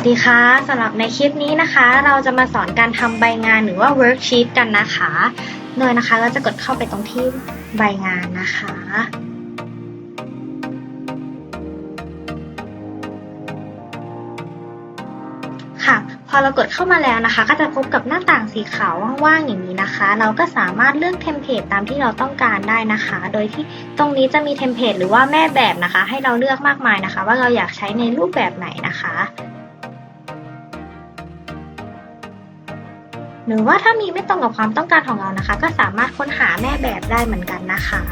วัสดีค่ะสำหรับในคลิปนี้นะคะ เราจะมาสอนการทำใบงานหรือว่า worksheet กันนะคะโดยนะคะเราจะกดเข้าไปตรงที่ใบงานนะคะ ค่ะ พอเรากดเข้ามาแล้วนะคะ ก็จะพบกับหน้าต่างสีขาวว่างๆอย่างนี้นะคะ เราก็สามารถเลือกเทมเพลตตามที่เราต้องการได้นะคะ โดยที่ตรงนี้จะมีเทมเพลตหรือว่าแม่แบบนะคะ ให้เราเลือกมากมายนะคะ ว่าเราอยากใช้ในรูปแบบไหนนะคะ หรือว่าถ้ามีไม่ตรงกับความต้องการของเรานะคะ ก็สามารถค้นหาแม่แบบได้เหมือนกันนะคะ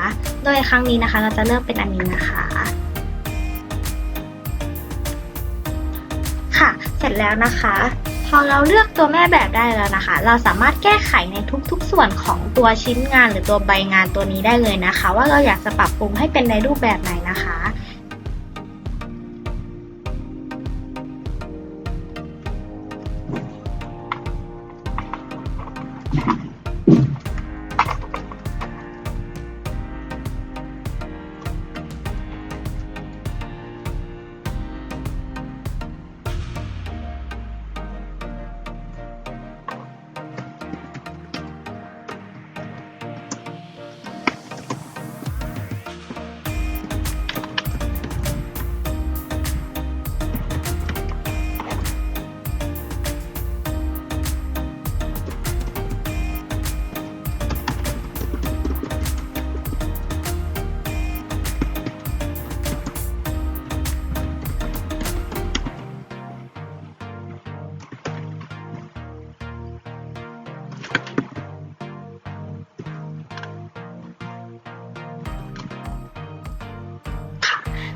โดยครั้งนี้นะคะเราจะเลือกเป็นอันนี้นะคะ ค่ะ เสร็จแล้วนะคะพอเราเลือกตัวแม่แบบได้แล้วนะคะ เราสามารถแก้ไขในทุกๆส่วนของตัวชิ้นงานหรือตัวใบงานตัวนี้ได้เลยนะคะ ว่าเราอยากจะปรับปรุงให้เป็นในรูปแบบไหนนะคะ you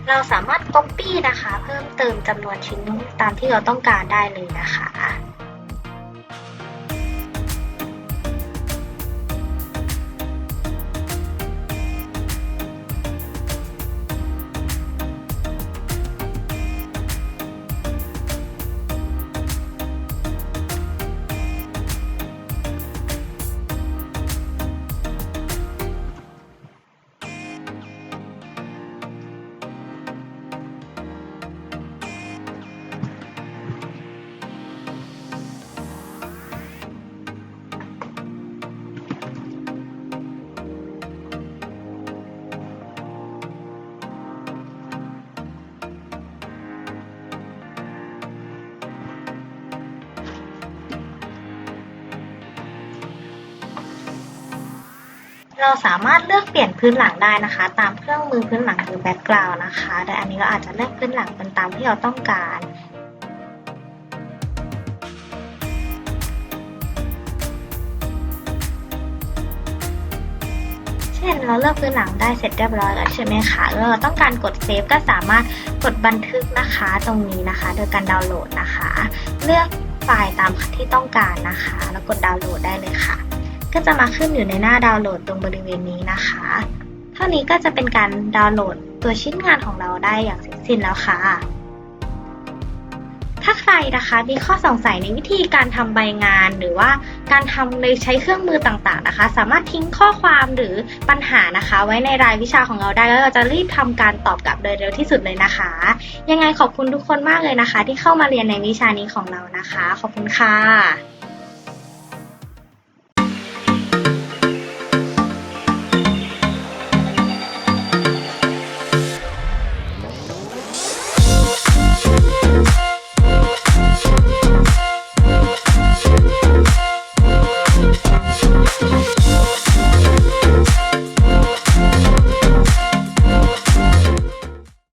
เราสามารถ Copy นะคะ เพิ่มเติมจำนวนชิ้นตามที่เราต้องการได้เลยนะคะ เราสามารถเลือกเปลี่ยนพื้นหลังได้นะคะ ตามเครื่องมือพื้นหลังหรือแบ็กกราวน์นะคะโดยอันนี้เราอาจจะเลือกพื้นหลังเป็นตามที่เราต้องการเช่นเราเลือกพื้นหลังได้เสร็จเรียบร้อยแล้วใช่ไหมคะแล้วเราต้องการกดเซฟก็สามารถกดบันทึกนะคะตรงนี้นะคะ โดยการดาวน์โหลดนะคะ เลือกไฟล์ตามที่ต้องการนะคะ แล้วกดดาวน์โหลดได้เลยค่ะ ก็จะมาขึ้นอยู่ในหน้าดาวน์โหลดตรงบริเวณนี้นะคะ เท่านี้ก็จะเป็นการดาวน์โหลดตัวชิ้นงานของเราได้อย่างเสร็จสิ้นแล้วค่ะ ถ้าใครนะคะมีข้อสงสัยในวิธีการทำใบงาน หรือว่าการทำโดยใช้เครื่องมือต่างๆนะคะ สามารถทิ้งข้อความหรือปัญหานะคะ ไว้ในรายวิชาของเราได้แล้วเราจะรีบทำการตอบกลับโดยเร็วที่สุดเลยนะคะ ยังไงขอบคุณทุกคนมากเลยนะคะ ที่เข้ามาเรียนในวิชานี้ของเรานะคะ ขอบคุณค่ะ